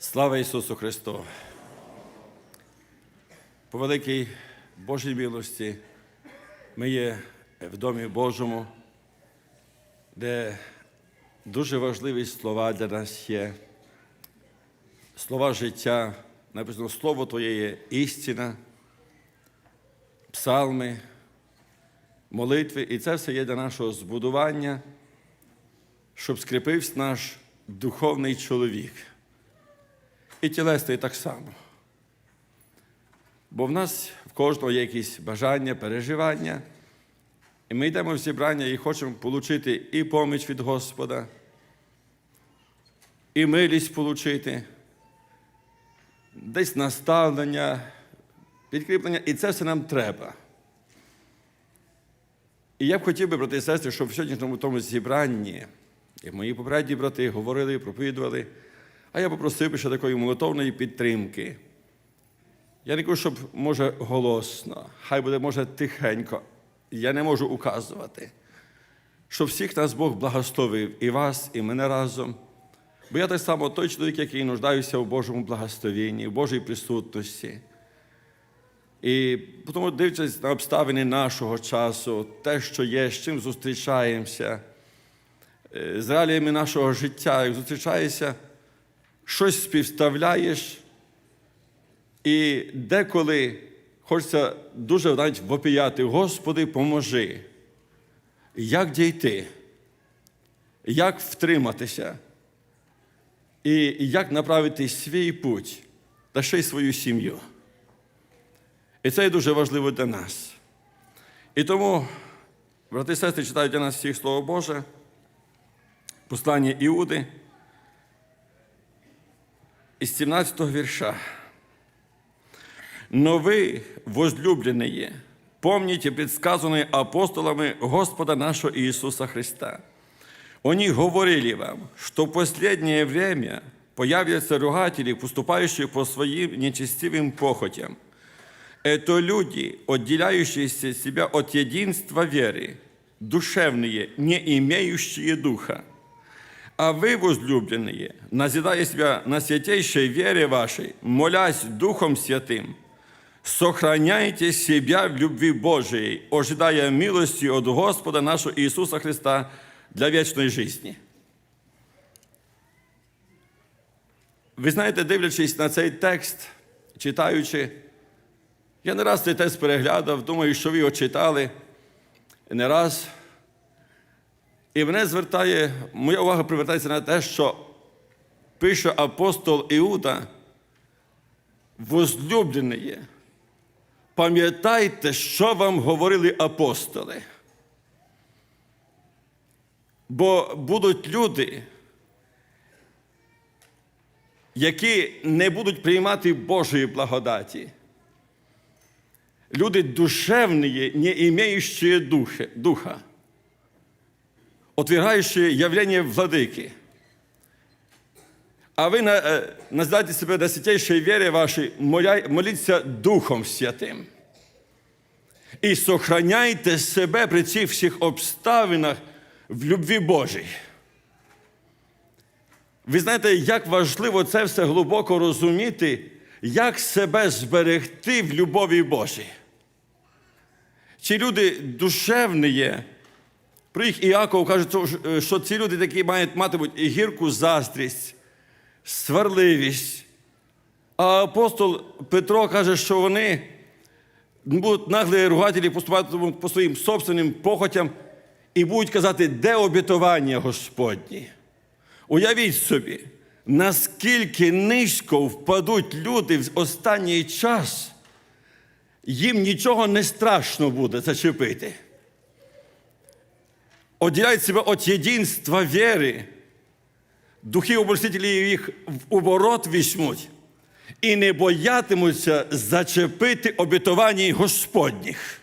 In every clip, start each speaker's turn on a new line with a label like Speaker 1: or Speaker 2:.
Speaker 1: Слава Ісусу Христу! По великій Божій милості ми є в Домі Божому, де дуже важливі слова для нас є. Слова життя, написано Слово Твоє є істина, псалми, молитви, і це все є для нашого збудування, щоб скріпився наш духовний чоловік. І тілесний так само. Бо в нас в кожного є якісь бажання, переживання. І ми йдемо в зібрання і хочемо отримати і поміч від Господа, і милість отримати, десь наставлення, підкріплення, і це все нам треба. І я б хотів би, брати і сестри, щоб в сьогоднішньому тому зібранні, як мої попередні брати говорили, проповідували, а я попросив би ще такої молитовної підтримки. Я не кажу, щоб може голосно, хай буде, може, тихенько. Я не можу указувати, щоб всіх нас Бог благословив, і вас, і мене разом. Бо я так само той чоловік, який нуждаюся в Божому благословенні, в Божій присутності. І тому, дивлячись на обставини нашого часу, те, що є, з чим зустрічаємося, е, з реаліями нашого життя, як зустрічаєшся, щось співставляєш, і деколи хочеться дуже навіть вопіяти, Господи, поможи. Як дійти? Як втриматися? І як направити свій путь та ще й свою сім'ю? І це є дуже важливо для нас. І тому, брати і сестри, читають для нас всіх Слово Боже, послання Іуди із 17 вірша. Но вы, возлюбленные, помните предсказанные апостолами Господа нашего Иисуса Христа. Они говорили вам, что в последнее время появятся ругатели, поступающие по своим нечестивым похотям. Это люди, отделяющие себя от единства веры, душевные, не имеющие духа. А вы, возлюбленные, назидая себя на святейшей вере вашей, молясь Духом Святым, сохраняйте себя в любви Божией, ожидая милости от Господа нашего Иисуса Христа для вечної жизни. Ви знаєте, дивлячись на цей текст, читаючи, я не раз цей текст переглядав, думаю, що ви його читали не раз. І мене звертає, моя увага привертається на те, що пише апостол Іуда, возлюблений, пам'ятайте, що вам говорили апостоли. Бо будуть люди, які не будуть приймати Божої благодаті. Люди душевні, не имеющие духа, отвергающие явление владыки. А ви на- називаєте себе на святейшей вере вашей, моля- моліться Духом Святим. І сохраняйте себе при цих всіх обставинах в любві Божій. Ви знаєте, як важливо це все глибоко розуміти, як себе зберегти в любові Божій. Ці люди душевні є. Про їх Іаков каже, що- що ці люди такі мають матимуть гірку заздрість, сварливість. А апостол Петро каже, що вони будуть наглі ругателі поступати по своїм собственним похотям і будуть казати, де обітування Господні. Уявіть собі, наскільки низько впадуть люди в останній час, їм нічого не страшно буде зачепити. Отділяють себе від єдинства віри, духи обольстителі їх в оборот візьмуть і не боятимуться зачепити обітування Господніх.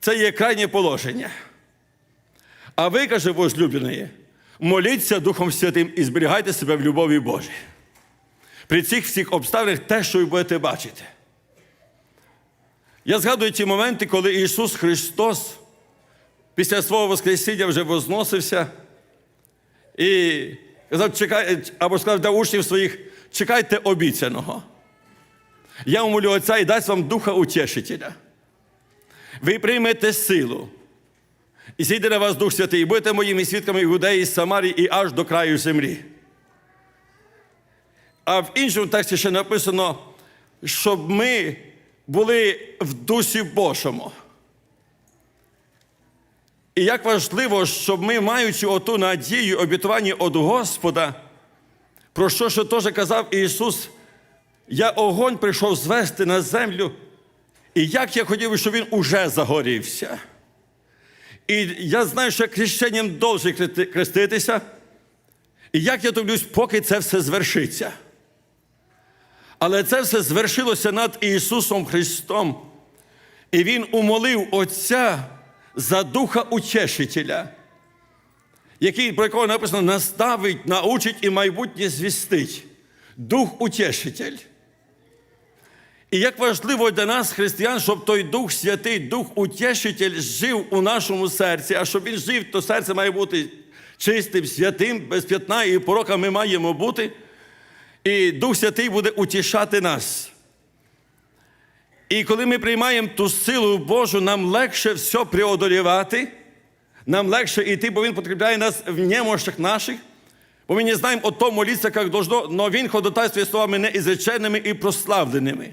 Speaker 1: Це є крайнє положення. А ви, каже возлюблений, моліться Духом Святим і зберігайте себе в любові Божій. При цих всіх обставинах те, що ви будете бачити. Я згадую ті моменти, коли Ісус Христос після свого Воскресіння вже возносився і Казав, чекай, або сказав для учнів своїх, чекайте обіцяного. Я умолю Отця і дасть вам Духа Утешителя. Ви приймете силу. І зійде на вас Дух Святий, і будете моїми свідками Іудеї, Самарії і аж до краю землі. А в іншому тексті ще написано, щоб ми були в Дусі Божому. І як важливо, щоб ми, маючи оту надію, обітування від Господа, про що ще теж казав Ісус, я огонь прийшов звести на землю, і як я хотів, щоб він уже загорівся. І я знаю, що я довжий хреститися, і як я дивлюсь, поки це все звершиться. Але це все звершилося над Ісусом Христом. І Він умолив Отця за Духа Утешителя, який, про якого написано, наставить, научить і майбутнє звістить. Дух Утешитель. І як важливо для нас, християн, щоб той Дух Святий, Дух Утешитель жив у нашому серці, а щоб він жив, то серце має бути чистим, святим, без п'ятна і порока ми маємо бути. І Дух Святий буде утішати нас. І коли ми приймаємо ту силу Божу, нам легше все преодолівати, нам легше йти, бо Він потрібляє нас в немощах наших. Бо ми не знаємо о том молитися, як должно, но Він ходатайствує словами неізреченими і прославленими.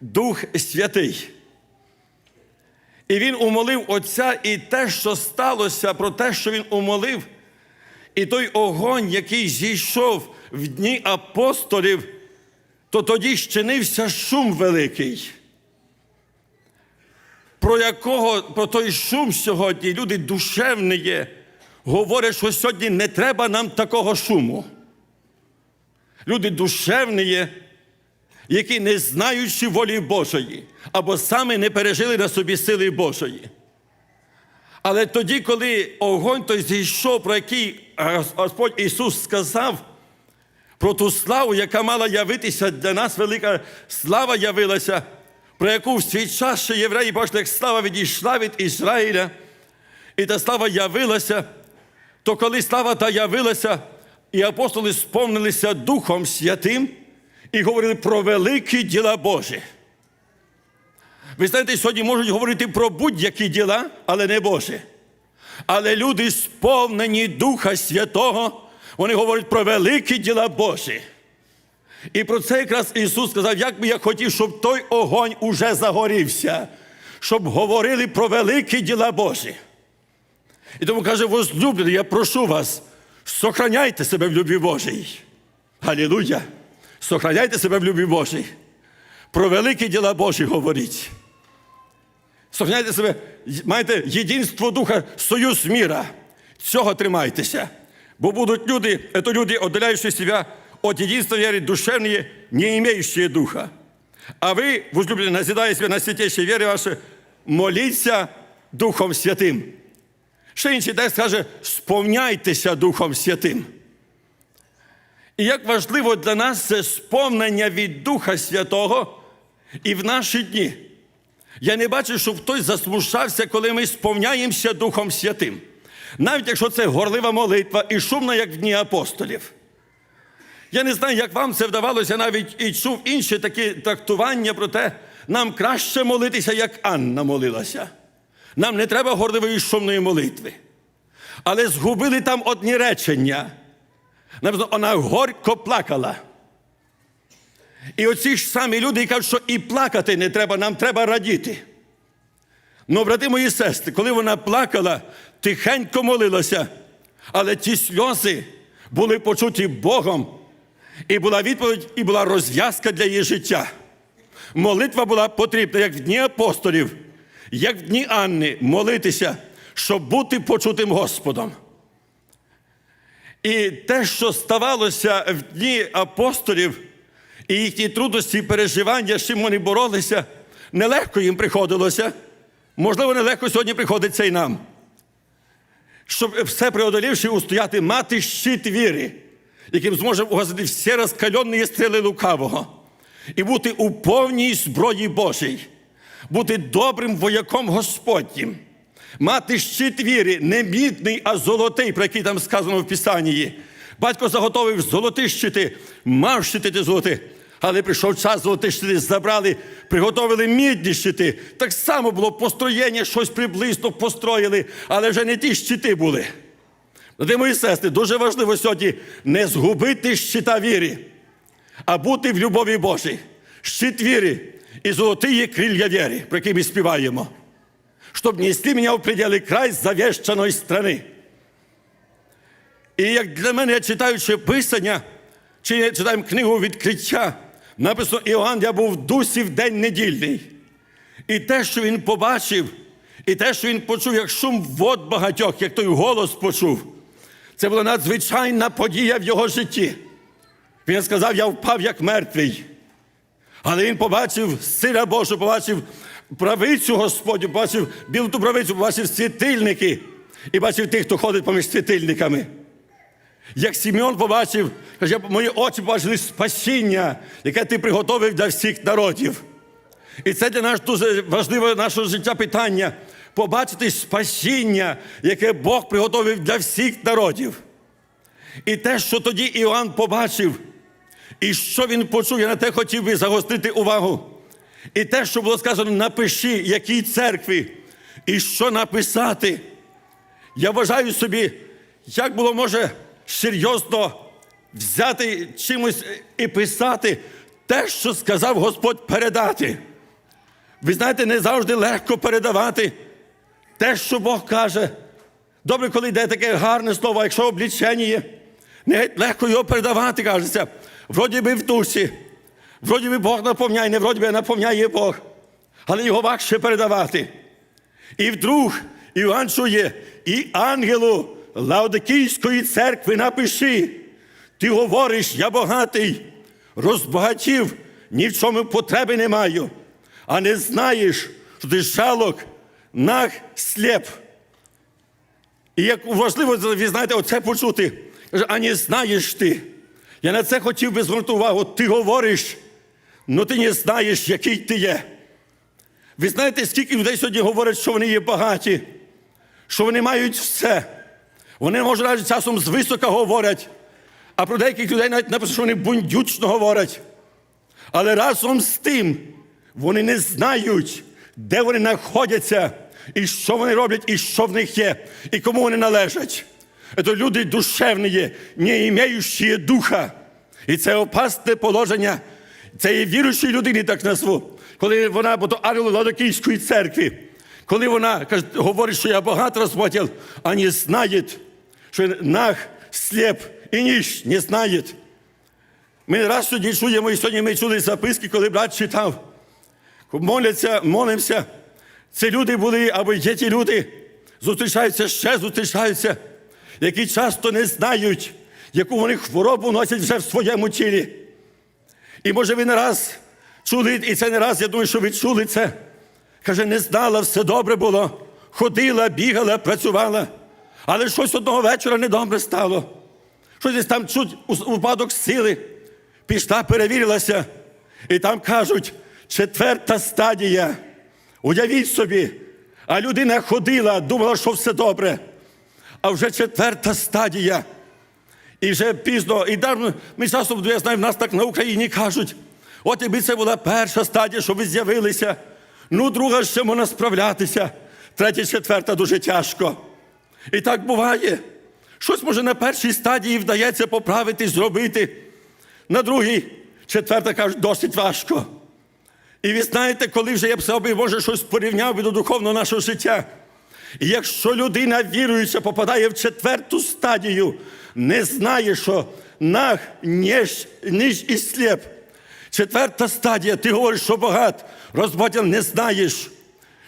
Speaker 1: Дух Святий. І він умолив Отця, і те, що сталося, про те, що він умолив, і той огонь, який зійшов в дні апостолів, то тоді щинився шум великий. Про якого про той шум сьогодні люди душевні є, говорять, що сьогодні не треба нам такого шуму. Люди душевні є, які не знаючи волі Божої, або саме не пережили на собі сили Божої. Але тоді, коли огонь той зійшов, про який Господь Ісус сказав, про ту славу, яка мала явитися для нас, велика слава явилася, про яку в свій час ще євреї бачили, слава відійшла від Ізраїля, і та слава явилася, то коли слава та явилася, і апостоли сповнилися Духом Святим і говорили про великі діла Божі. Ви знаєте, сьогодні можуть говорити про будь-які діла, але не Божі. Але люди, сповнені Духа Святого, вони говорять про великі діла Божі. І про це якраз Ісус сказав, як би я хотів, щоб той огонь уже загорівся, щоб говорили про великі діла Божі. І тому каже, возлюблені, я прошу вас, сохраняйте себе в любві Божій. Галілуя! Сохраняйте себе в любві Божій. Про великі діла Божі говоріть. Сохраняйте себе, маєте єдинство Духа, союз міра. Цього тримайтеся. Бо будуть люди, це люди, отдаляючи себе от единства веры душевные, не имеющие духа. А вы, возлюбленные, назидая себя на святейшей вере вашей, моліться Духом Святим. Ще інший текст каже, сповняйтеся Духом Святим. І як важливо для нас це сповнення від Духа Святого і в наші дні. Я не бачу, щоб хтось засмущався, коли ми сповняємося Духом Святим. Навіть якщо це горлива молитва і шумна, як в дні апостолів. Я не знаю, як вам це вдавалося, навіть і чув інші такі трактування про те, нам краще молитися, як Анна молилася. Нам не треба горливої шумної молитви. Але згубили там одні речення. Написано, вона горько плакала. І оці ж самі люди кажуть, що і плакати не треба, нам треба радіти. Ну, брати мої сестри, коли вона плакала, тихенько молилася, але ті сльози були почуті Богом, і була відповідь, і була розв'язка для її життя. Молитва була потрібна, як в дні апостолів, як в дні Анни, молитися, щоб бути почутим Господом. І те, що ставалося в дні апостолів, і їхні трудності і переживання, з чим вони боролися, нелегко їм приходилося. Можливо, нелегко сьогодні приходиться і нам. Щоб все преодолівши, устояти, мати щит віри, яким зможе угасити всі розкальонні стріли лукавого, і бути у повній зброї Божій, бути добрим вояком Господнім, мати щит віри, не мідний, а золотий, про який там сказано в Писанні, Батько заготовив золоті щити, мав щитити золоти. Але прийшов час золоті щити забрали, приготовили мідні щити. Так само було построєння, щось приблизно построїли, але вже не ті щити були. Брати мої сестри, дуже важливо сьогодні не згубити щита віри, а бути в любові Божій. Щит віри і золоті є крилья віри, про які ми співаємо. Щоб нести мене в пределы край завещаної страни. І як для мене, читаючи Писання, чи читаємо книгу відкриття, написано Іоанн, я був в дусі в день недільний. І те, що він побачив, і те, що він почув, як шум вод багатьох, як той голос почув, це була надзвичайна подія в його житті. Він сказав, я впав як мертвий. Але він побачив сила Божу, побачив правицю Господню, побачив білу правицю, побачив світильники і бачив тих, хто ходить поміж світильниками. Як Сімеон побачив, каже, мої очі побачили спасіння, яке ти приготовив для всіх народів. І це для нас дуже важливе нашого життя питання побачити спасіння, яке Бог приготовив для всіх народів. І те, що тоді Іоанн побачив, і що він почув, я на те хотів би загострити увагу. І те, що було сказано, напиши, якій церкві, і що написати. Я вважаю собі, як було може серйозно взяти чимось і писати те, що сказав Господь передати. Ви знаєте, не завжди легко передавати те, що Бог каже. Добре, коли йде таке гарне слово, якщо облічення є, не легко його передавати, кажеться. Вроді би в душі, вроді би Бог наповняє, не вроді би наповняє Бог, але його важче передавати. І вдруг Іван чує, і ангелу Лаодикійської церкви напиши, ти говориш, я багатий, розбагатів, ні в чому потреби не маю, а не знаєш, що ти жалок, наг, сліп. І як важливо, ви знаєте, оце почути. Каже, а не знаєш ти. Я на це хотів би звернути увагу. Ти говориш, але ти не знаєш, який ти є. Ви знаєте, скільки людей сьогодні говорять, що вони є багаті, що вони мають все. Вони, може, навіть часом звисока говорять, а про деяких людей навіть написано, що вони бундючно говорять. Але разом з тим вони не знають, де вони знаходяться, і що вони роблять, і що в них є, і кому вони належать. Це люди душевні, не маючі духа. І це опасне положення. Це є віруючої людини, так назву. Коли вона, бо то ангел Ладокійської церкви, коли вона каже, говорить, що я багато розплатив, а не знає, що наг, сліп і ніж не знає. Ми раз сьогодні чуємо, і сьогодні ми чули записки, коли брат читав. Моляться, молимося. Це люди були, або є ті люди, зустрічаються, ще зустрічаються, які часто не знають, яку вони хворобу носять вже в своєму тілі. І може ви не раз чули, і це не раз, я думаю, що ви чули це. Каже, не знала, все добре було. Ходила, бігала, працювала, але щось одного вечора недобре стало. Щось там чуть упадок сили. Пішла, перевірилася, і там кажуть, четверта стадія. Уявіть собі, а людина ходила, думала, що все добре. А вже четверта стадія. І вже пізно, і давно, ми часом, я знаю, в нас так на Україні кажуть, от якби це була перша стадія, що ви з'явилися, ну, друга ще можна справлятися, третя, четверта дуже тяжко. І так буває. Щось може на першій стадії вдається поправити, зробити. На другій, четверта кажуть, досить важко. І ви знаєте, коли вже я б собі, може, щось порівняв би до духовного нашого життя. І якщо людина віруюча попадає в четверту стадію, не знає, що наг, ніж, ніж і сліп. Четверта стадія, ти говориш, що багат, розбатян не знаєш,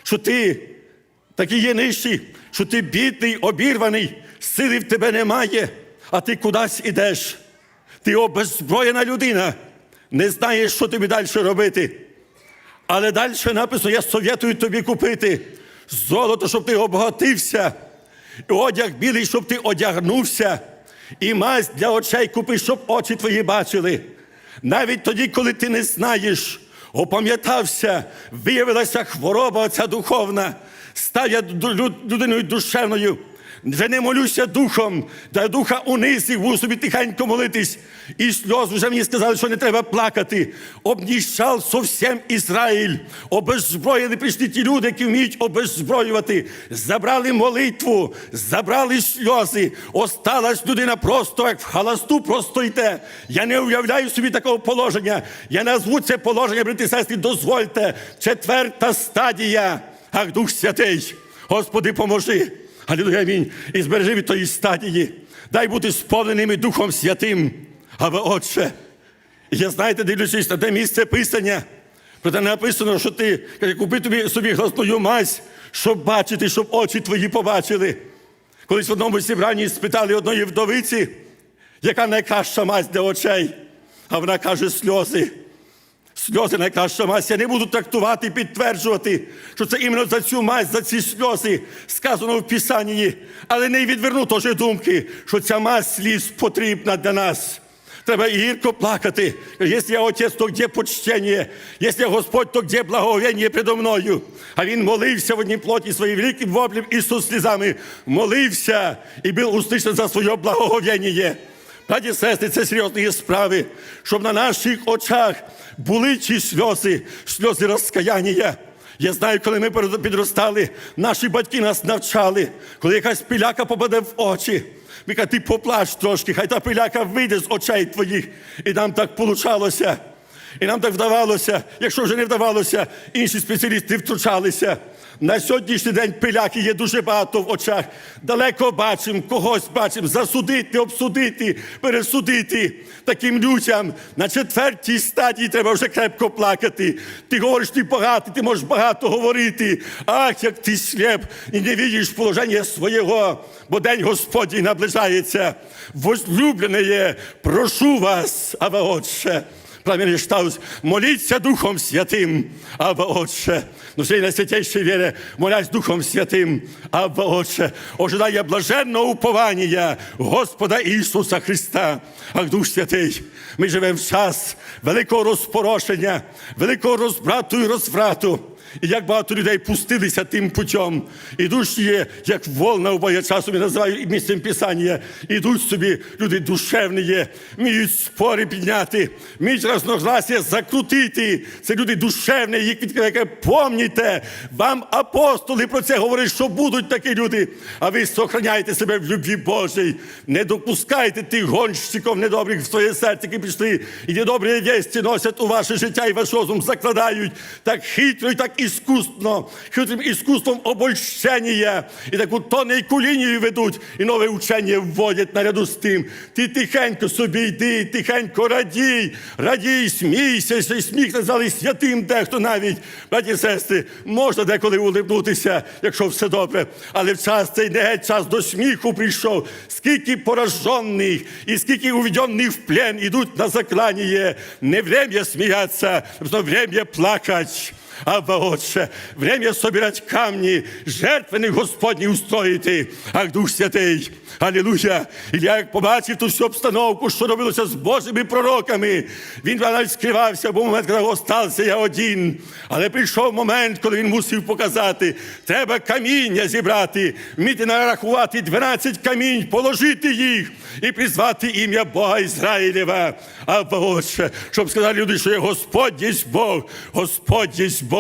Speaker 1: що ти такий є нижчий, що ти бідний, обірваний, сили в тебе немає, а ти кудись ідеш. Ти обезброєна людина, не знаєш, що тобі далі робити. Але далі написано, я совєтую тобі купити золото, щоб ти обогатився, і одяг білий, щоб ти одягнувся, і мазь для очей купи, щоб очі твої бачили. Навіть тоді, коли ти не знаєш, опам'ятався, виявилася хвороба оця духовна, став я людиною душевною, вже не молюся духом, да духа униз і буду собі тихенько молитись. І сльоз вже мені сказали, що не треба плакати. Обніщав совсем Ізраїль. Обеззброєні прийшли ті люди, які вміють обеззброювати. Забрали молитву, забрали сльози. Осталась людина просто, як в халасту, просто йде. Я не уявляю собі такого положення. Я назву це положення, брати і сестри, дозвольте. Четверта стадія. Ах, Дух Святий, Господи, поможи. Алілуя, амінь. І збережи від тої стадії. Дай бути сповненими Духом Святим. Або Отче. І Я знаєте, дивлячись на те місце писання. Проте написано, що ти каже, купи тобі собі гласную мазь, щоб бачити, щоб очі твої побачили. Колись в одному зібранні спитали одної вдовиці, яка найкраща мазь для очей. А вона каже сльози. Сльози найкраща мазь. Я не буду трактувати і підтверджувати, що це іменно за цю мазь, за ці сльози сказано в Писанні. Але не відверну теж думки, що ця мазь сліз потрібна для нас. Треба гірко плакати. Якщо я отець, то де почтення? Якщо Господь, то де благовіння предо мною? А він молився в одній плоті своїй великим воплем Ісус слізами. Молився і був услышан за своє благоговіння. Браті сестри, це серйозні справи, щоб на наших очах були ці сльози, сльози розкаяння. Я знаю, коли ми підростали, наші батьки нас навчали, коли якась піляка попаде в очі. Ми кажуть, ти поплач трошки, хай та пиляка вийде з очей твоїх. І нам так получалося. І нам так вдавалося, якщо вже не вдавалося, інші спеціалісти втручалися. На сьогоднішній день пиляки є дуже багато в очах. Далеко бачимо, когось бачимо, засудити, обсудити, пересудити. Таким людям на четвертій стадії треба вже крепко плакати. Ти говориш, ти багатий, ти можеш багато говорити. Ах, як ти сліп і не видиш положення свого, бо день Господній наближається. Возлюблене, прошу вас, а Отче. Пламенний Штаус, моліться Духом Святим, Абba Отче. Ну, всей найсвятейшей вере, молясь Духом Святим, Абba Отче, ожидая блаженного уповання Господа Ісуса Христа. Ах, Дух Святий, ми живемо в час великого розпорошення, великого розбрату і розврату. І як багато людей пустилися тим путем. Ідуть є, як волна часу, я називаю місцем писання. Ідуть собі, люди душевні є, вміють спори підняти, вміють разногласія закрутити. Це люди душевні, їх відкриває. Помніте, вам апостоли про це говорять, що будуть такі люди. А ви сохраняйте себе в любві Божій. Не допускайте тих гонщиків недобрих в своє серце, які пішли. І недобрі вісті носять у ваше життя і ваш розум закладають так хитро і так іскусно, хитрим іскусством обольщення. І таку тоненьку лінію ведуть, і нове учення вводять наряду з тим. Ти тихенько собі йди, тихенько радій, радій, смійся, що сміх назвали святим дехто навіть. Браті і сестри, можна деколи улибнутися, якщо все добре. Але в час цей не час до сміху прийшов. Скільки поражених і скільки уведених в плен ідуть на заклання. Не время сміятися, время плакать. Абba Отче, время собирать камні, жертвених Господні устроїти. Ах, Дух Святий, Алілуя! І як побачив ту всю обстановку, що робилося з Божими пророками, він навіть скривався, бо момент, коли остався я один. Але прийшов момент, коли він мусив показати, треба каміння зібрати, вміти нарахувати 12 камінь, положити їх і призвати ім'я Бога Ізраїлєва. Абба Отче, щоб сказали люди, що є Господь є Бог, Господь є Бог.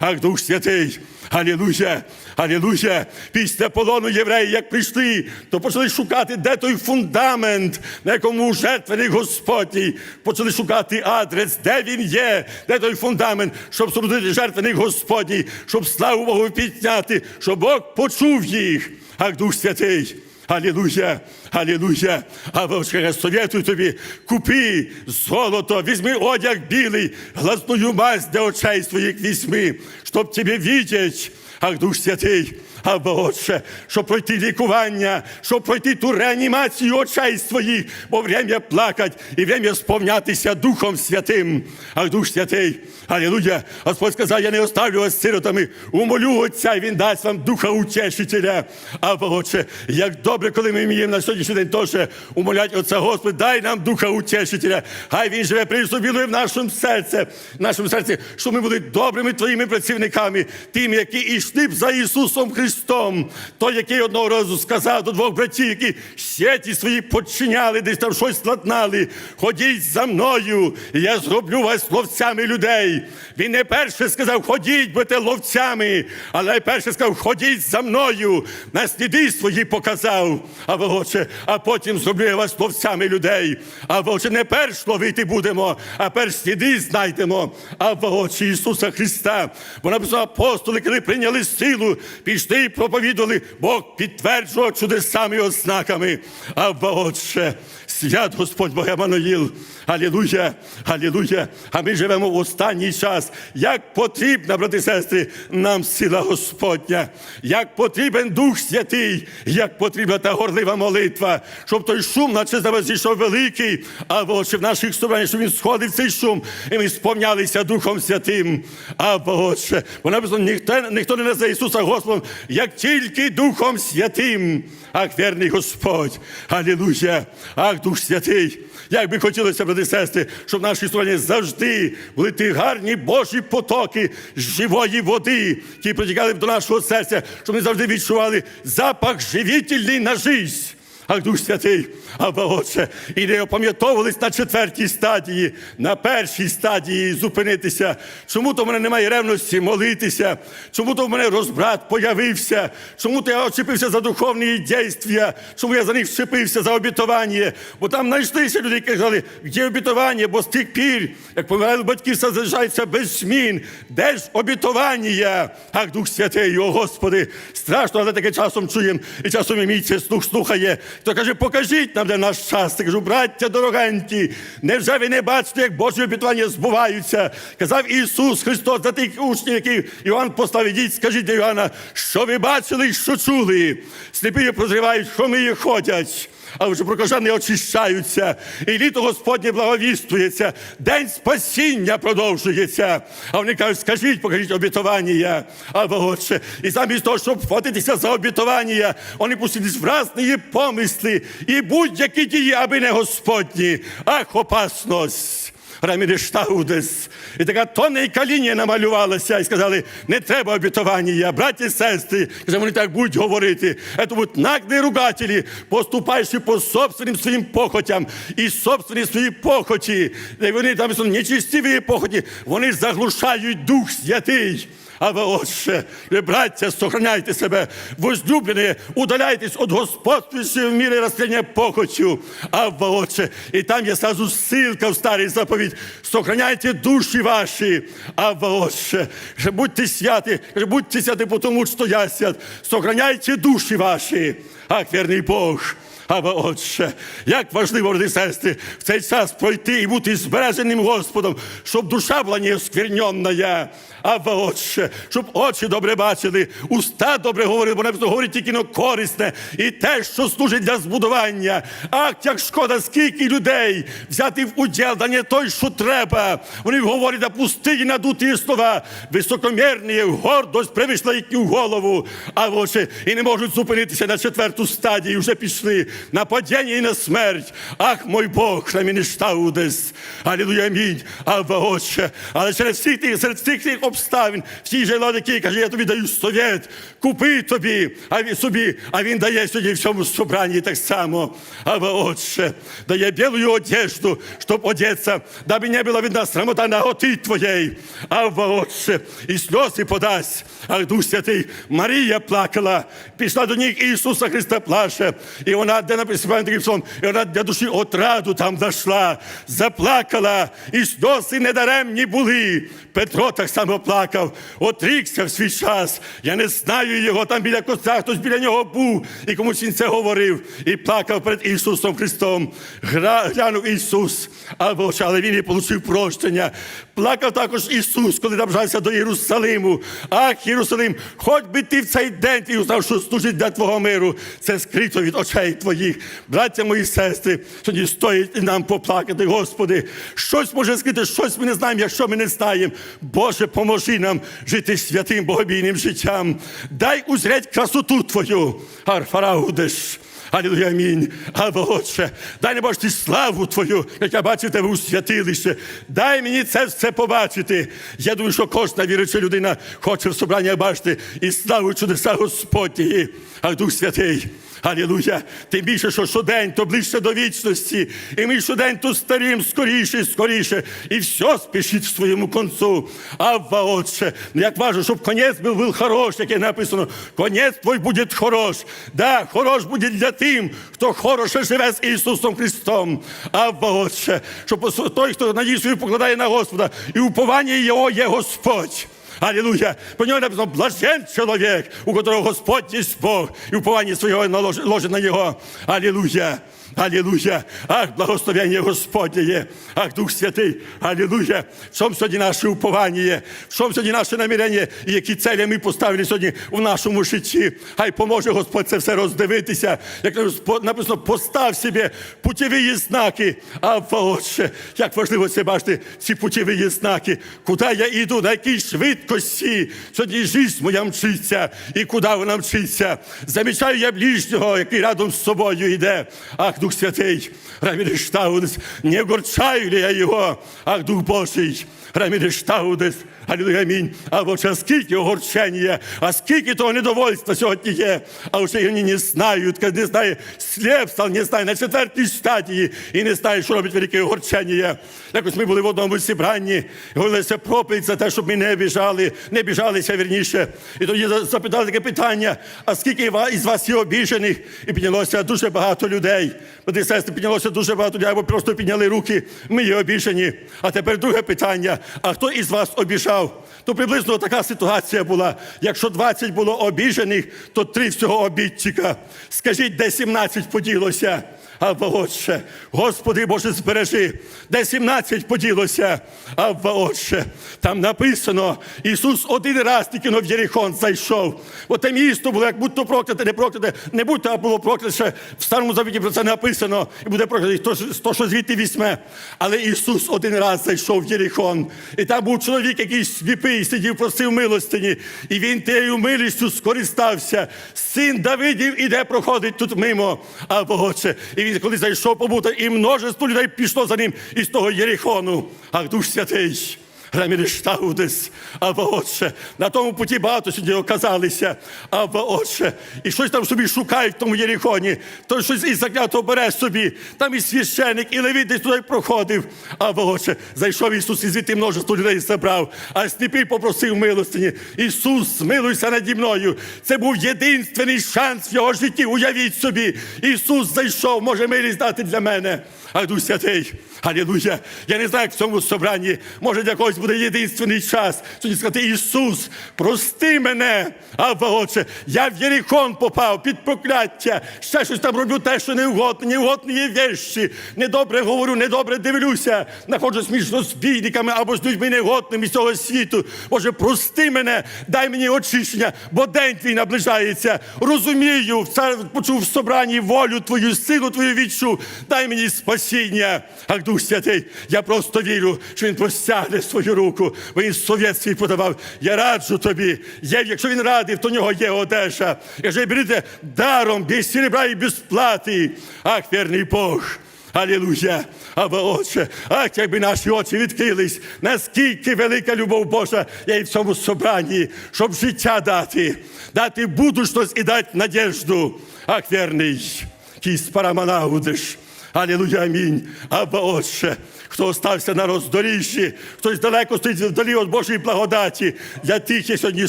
Speaker 1: Ах, Дух Святий, Алілуя, Алілуя. Після полону євреї, як прийшли, то почали шукати, де той фундамент, на якому жертвений Господній. Почали шукати адрес, де він є, де той фундамент, щоб судити жертвених Господній, щоб славу Богу підняти, щоб Бог почув їх. Ах, Дух Святий. Алілуя, алілуя. А Боже, советую тобі, купи золото, візьми одяг білий, глазную мазь для очей своїх візьми, щоб тебе видеть. Ах, Дух Святий, а Отче, щоб пройти лікування, щоб пройти ту реанімацію очей своїх, бо время плакать і время сповнятися Духом Святим. Ах, Дух Святий, Алілуя. Господь сказав, я не оставлю вас сиротами, умолю Отця, і Він дасть вам Духа Утешителя. А Отче, як добре, коли ми вміємо на сьогоднішній день теж умолять Отця Господь, дай нам Духа Утешителя. Хай Він живе присобілою в нашому серці, в нашому серці, щоб ми були добрими Твоїми працівниками, тими, які йшли б за Ісусом Христом. Христом, той, який одного разу сказав до двох братів, які сеті свої починяли, десь там щось ладнали. Ходіть за мною, і я зроблю вас ловцями людей. Він не перше сказав, ходіть, будете ловцями, але найперше сказав, ходіть за мною. На сліди свої показав, а волоче, а потім зроблю я вас ловцями людей. А волоче, не перш ловити будемо, а перш сліди знайдемо. А волоче Ісуса Христа. Бо написано, апостоли, коли прийняли силу, пішли і проповідували, Бог підтверджував чудесами і ознаками. А волоче, свят Господь Бог Еммануїл. Алілуя, алілуя. А ми живемо в останній час. Як потрібна, брати і сестри, нам сила Господня, як потрібен Дух Святий, як потрібна та горлива молитва, щоб той шум, наче за вас зійшов великий, а очі в наших собраннях, щоб він сходив цей шум, і ми сповнялися Духом Святим. А Отче, бо написано, ніхто, ніхто не назве Ісуса Господом, як тільки Духом Святим. Ах, вірний Господь, Алілуя, ах, Дух Святий. Як би хотілося, брати сестри, щоб в нашій стороні завжди були ті гарні Божі потоки живої води, які протікали б до нашого серця, щоб ми завжди відчували запах живітельний на жизнь. Ах, Дух Святий, або Отче, і не опам'ятовувались на четвертій стадії, на першій стадії зупинитися. Чому то в мене немає ревності молитися? Чому то в мене розбрат появився? Чому то я очепився за духовні дійства? Чому я за них вчепився за обітування? Бо там знайшлися люди, які казали, де обітування, бо з тих пір, як помирали батьки, все залишається без змін. Де ж обітування? Ах, Дух Святий, о Господи, страшно, але таке часом чуємо, і часом і мій слух слухає. То каже, покажіть нам, де наш час. Я кажу, браття дорогенькі, невже ви не бачите, як Божі обітування збуваються? Казав Ісус Христос за тих учнів, які Іван поставив, ідіть, скажіть до Івана, що ви бачили і що чули. Сліпі прозрівають, хромиї ходять. А вже прокажені очищаються, і літо Господнє благовістується, день спасіння продовжується. А вони кажуть, скажіть, покажіть обітування, а Отче. І замість того, щоб хватитися за обітування, вони пустились в разні помисли і будь-які дії, аби не Господні. Ах, опасність! Рамірештаудес. І така тоненька лінія намалювалася, і сказали, не треба обітування, браті і сестри. Каже, вони так будуть говорити. Це будуть наглі ругателі, поступаючи по собственним своїм похотям і собственні свої похоті. І вони там нечистиві похоті, вони заглушають Дух Святий. А ви, Отче, ви, браття, сохраняйте себе, возлюблені, удаляйтесь від господствуючого в мірі розстріляння похотю. А ви, Отче, і там є сразу ссылка в старий заповідь. Сохраняйте душі ваші. А ви, Отче, будьте святі, будьте святі, тому що я свят. Сохраняйте душі ваші. Ах, вірний Бог. Або Отче, як важливо, брати сестри, в цей час пройти і бути збереженим Господом, щоб душа була не оскверненна. Або Отче, щоб очі добре бачили, уста добре говорили, бо написано говорить тільки но корисне і те, що служить для збудування. Ах, як шкода, скільки людей взяти в уділ, да не той, що треба. Вони говорять на пустині надуті слова, високомірні, гордость привийшла їхню голову. А Отче, і не можуть зупинитися на четверту стадію, вже пішли на падіння і на смерть. Ах, мой Бог, штаудес. Алілуя, амінь. Або Отче. Але через всі тих, серед всіх тих обставин, всі же ладики, каже, я тобі даю совет, купи тобі, а він собі, а він дає сьогодні в цьому собранні так само. Або Отче, дає білу одежду, щоб одеться, даби не була видна срамота наготи твоєї. Або Отче, і сльози подасть. Ах, Дух Святий, Марія плакала, пішла до них Ісуса Христа плаче, і вона, де написано таким словом, і вона для душі отраду там знайшла, заплакала, і сльози недаремні були. Петро так само плакав, отрікся в свій час. Я не знаю його, там біля коста, хтось біля нього був, і комусь він це говорив, і плакав перед Ісусом Христом. Глянув Ісус, або але він і отримав прощення. Плакав також Ісус, коли наближався до Єрусалиму. Ах, Єрусалим, хоч би ти в цей день ти узнав, що служить для Твого миру. Це скрито від очей Твоїх. Браття мої сестри, сьогодні стоїть і нам поплакати, Господи. Щось може скрити, щось ми не знаємо, якщо ми не знаємо. Боже, поможи нам жити святим богобійним життям. Дай узрять красоту Твою, Арфараудеш.
Speaker 2: Алілуя, амінь. Або Отче, дай не бачити славу Твою, як я бачив тебе у святилище. Дай мені це все побачити. Я думаю, що кожна віруюча людина хоче в собрання бачити і славу чудеса Господні. А Дух Святий. Алілуя! Тим більше, що щодень, то ближче до вічності. І ми щодень то старім скоріше, скоріше. І все спішить в своєму концу. Авва, Отче, як важно, щоб конець був, був хорош, як написано. Конець твой буде хорош. Да, хорош буде для тим, хто хороше живе з Ісусом Христом. Авва, Отче, щоб той, хто надію свою покладає на Господа, і уповання Його є Господь. Аллилуйя! По нього написано блажен чоловік, у которого Господь є Бог, і уповання свого ложить на нього. Аллилуйя! Аллилуйя! Ах, благословення Господнє є! Ах, Дух Святий! Аллилуйя! В чому сьогодні наше уповання? В чому сьогодні наше наміряння і які цілі ми поставили сьогодні в нашому житті? Хай поможе Господь це все роздивитися. Як написано, постав собі путєві знаки. А Отче, як важливо це бачити, ці путєві знаки. Куди я йду, на якій швидкості сьогодні життя моя мчиться, і куди вона мчиться. Замічаю я ближнього, який рядом з собою йде. Ах, Дух Святий, Рамірештаудес, не горчаю ли я його, ах, Дух Божий, Рамірештаудес, Алілуя, амінь. А вже скільки огорчення, а скільки того недовольства сьогодні є, а вже вони не знають, не знає, сліп став, не знає, на четвертій стадії і не знає, що робить велике огорчення. Якось ми були в одному зібранні, говорилися проповідь за те, щоб ми не біжали, не біжалися вірніше. І тоді запитали таке питання, а скільки із вас є обіжених? І піднялося дуже багато людей. Брати сестри, піднялося дуже багато людей, або просто підняли руки, ми є обіжені. А тепер друге питання: а хто із вас обіжав? То приблизно така ситуація була. Якщо 20 було обіжених, то три всього обідчика. Скажіть, де 17 поділося? Авва Отче, Господи Боже, збережи, де 17 поділося, Авва Отче. Там написано, Ісус один раз тільки в Єрихон зайшов. Бо те місто було, як будто прокляте, не прокляте, не будь-то, а було прокляте. В старому завіті про це написано, і буде прокляте, хто, хто що звідти візьме. Але Ісус один раз зайшов в Єрихон. І там був чоловік, який сліпий, сидів, просив милостині. І він тією милістю скористався. Син Давидів іде, проходить тут мимо, Авва Отче. І він, коли зайшов побути, і множество людей пішло за ним із того Єрихону. Ах, Дух Святий. Ремірештаудес, Або Отче, на тому путі багато сьогодні оказалися, Або Отче, і щось там собі шукають в тому Єрихоні, то щось із заклятого бере собі, там і священик, і левіт десь туди проходив, Або Отче, зайшов Ісус і звідти множество людей забрав, а сліпий попросив милостині. Ісус, милуйся наді мною. Це був єдинственний шанс в його житті. Уявіть собі, Ісус зайшов, може милість дати для мене. А Святий, Алілуя. Я не знаю, як в цьому собранні, може для когось буде єдинственний час. Сьогодні сказати, Ісус, прости мене, Авва Отче, я в Єрихон попав під прокляття, ще щось там роблю те, що не угодно, не угодні є вещі. Недобре говорю, недобре дивлюся, знаходжусь між розбійниками або з людьми негодними з цього світу. Боже, прости мене, дай мені очищення, бо день твій наближається. Розумію, почув в собранні волю Твою, силу Твою відчув. Дай мені спасіння. Ах, Дух Святий, я просто вірю, що він простягне свою руку, бо він совєт свій подавав. Я раджу тобі. Є, якщо він радив, то в нього є одежа. Якщо берете даром, без серебра і без плати. Ах, вірний Бог. Алілуя! Або Отче, ах, якби наші очі відкрились, наскільки велика любов Божа є і в цьому собранні, щоб життя дати, дати будучність і дати надіжду. Ах, вірний, кіс параманаудиш. Алілуя, амінь. Або Отче, хто остався на роздоріжжі, хтось далеко стоїть вдалі від Божої благодаті. Для тих є сьогодні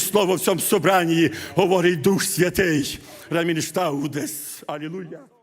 Speaker 2: слово в цьому собранні, говорить Дух Святий. Рамінштаудес. Алілуя.